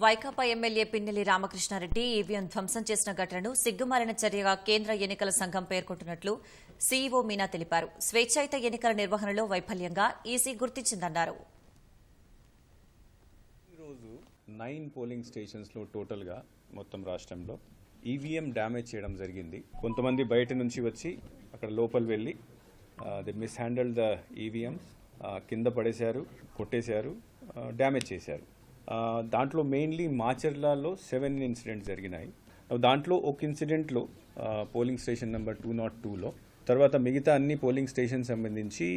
Vaikapa MLA Pinnelli Ramakrishna Reddy EVM ధ్వంసం చేసిన ఘటనను సిగ్గుమాలిన చర్యగా కేంద్ర ఎన్నికల సంఘం పేర్కొంటున్నట్లు సీఈఓ మీనా తెలిపారు. స్వేచ్ఛాయుత ఎన్నికల నిర్వహణలో వైఫల్యంగా ఈసీ గుర్తించిందన్నారు. నైన్ పోలింగ్ స్టేషన్స్లో టోటల్గా మొత్తం రాష్ట్రంలో ఈవీఎం డ్యామేజ్ చేయడం జరిగింది. కొంతమంది బయట నుంచి వచ్చి అక్కడ లోపల వెళ్ళి the mishandle the EVMs కింద పడేశారు కొట్టేశారు డ్యామేజ్ చేశారు. దాంట్లో మెయిన్లీ మాచర్లలో సెవెన్ ఇన్సిడెంట్స్ జరిగినాయి. దాంట్లో ఒక ఇన్సిడెంట్లో polling station number two not టూలో తర్వాత మిగతా అన్ని పోలింగ్ స్టేషన్ సంబంధించి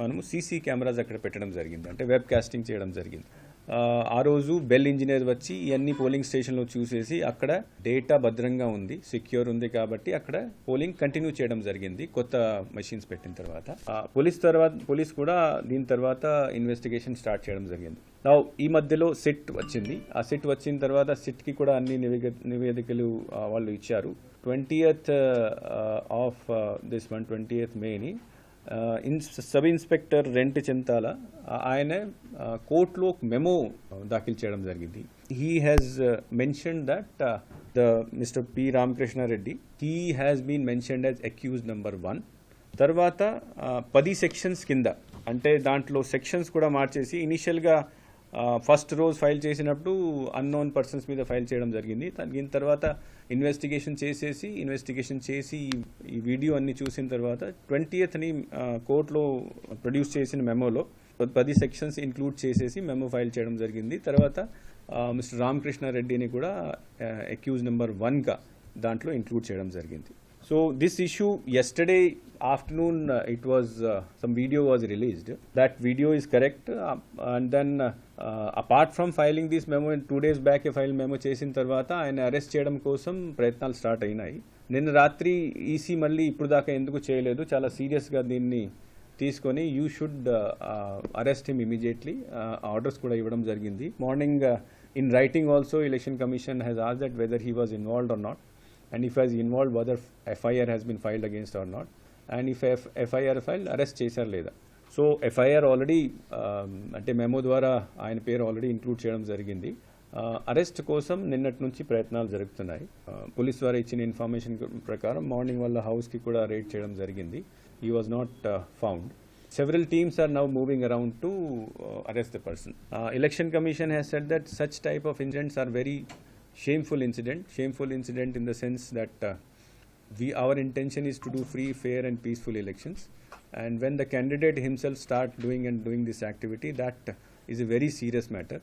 మనము సీసీ కెమెరాస్ అక్కడ పెట్టడం జరిగింది. అంటే వెబ్ కాస్టింగ్ చేయడం జరిగింది. ఆ, రోజు బెల్ ఇంజనీర్ వచ్చి ఇవన్నీ పోలింగ్ స్టేషన్లో చూసేసి అక్కడ డేటా భద్రంగా ఉంది సెక్యూర్ ఉంది కాబట్టి అక్కడ పోలింగ్ కంటిన్యూ చేయడం జరిగింది కొత్త మెషిన్స్ పెట్టిన తర్వాత. పోలీస్ తర్వాత పోలీస్ కూడా దీని తర్వాత ఇన్వెస్టిగేషన్ స్టార్ట్ చేయడం జరిగింది. నా ఈ మధ్యలో సిట్ వచ్చింది. ఆ సిట్ వచ్చిన తర్వాత సిట్కి కూడా అన్ని నివేదిక నివేదికలు వాళ్ళు ఇచ్చారు. Twentieth of this one twentieth many sub inspector rent Chintala ఆయన కోర్టులో మెమో దాఖలు చేయడం జరిగింది. He has mention that the mister P Ramakrishna Reddy he has been mentioned as accused number one తర్వాత పది సెక్షన్స్ కింద అంటే దాంట్లో సెక్షన్స్ కూడా మార్చేసి ఇనిషియల్గా ఫస్ట్ రోజు ఫైల్ చేసినప్పుడు అన్నోన్ పర్సన్స్ మీద ఫైల్ చేయడం జరిగింది. దా- దీని తర్వాత ఇన్వెస్టిగేషన్ చేసేసి ఇన్వెస్టిగేషన్ చేసి ఈ- ఈ వీడియో అన్ని చూసిన తర్వాత ట్వంటీయత్ని కోర్టులో ప్రొడ్యూస్ చేసిన మెమోలో పది సెక్షన్స్ ఇంక్లూడ్ చేసేసి మెమో ఫైల్ చేయడం జరిగింది. తర్వాత మిస్టర్ రామకృష్ణారెడ్డిని కూడా అక్యూజ్ నెంబర్ వన్గా దాంట్లో ఇంక్లూడ్ చేయడం జరిగింది. So this issue yesterday afternoon uh, it was uh, some video was released. That video is correct, uh, and then uh, uh, apart from filing this memo, two days back a file memo చేసిన తర్వాత ఆయన arrest చేయడం కోసం ప్రయత్నాలు start అయినాయి. నిన్న రాత్రి EC మళ్ళీ ఇప్పుడు దాకా ఎందుకు చేయలేదు? చాలా సీరియస్గా దీన్ని తీసుకొని you should arrest him immediately orders కూడా ఇవ్వడం జరిగింది. Morning in writing also election commission has as that whether he was involved or not and if as involve whether FIR has been filed against or not and if F FIR file arrest చేశారు లేదా so FIR already అంటే memo ద్వారా ఆయన పేరు already include చేయడం జరిగింది arrest కోసం నిన్నటి నుంచి ప్రయత్నాలు జరుగుతున్నాయి పోలీస్ ద్వారా ఇచ్చిన ఇన్ఫర్మేషన్ ప్రకారం మార్నింగ్ వల్ల హౌస్కి కూడా రేట్ చేయడం జరిగింది he was not found several teams are now moving around to uh, arrest the person. Uh, Election Commission has said that such type of incidents shameful incident. Shameful incident in the sense that uh, we our intention is to do free, fair, and peaceful elections. And when the candidate himself start doing and doing this activity, that is a very serious matter.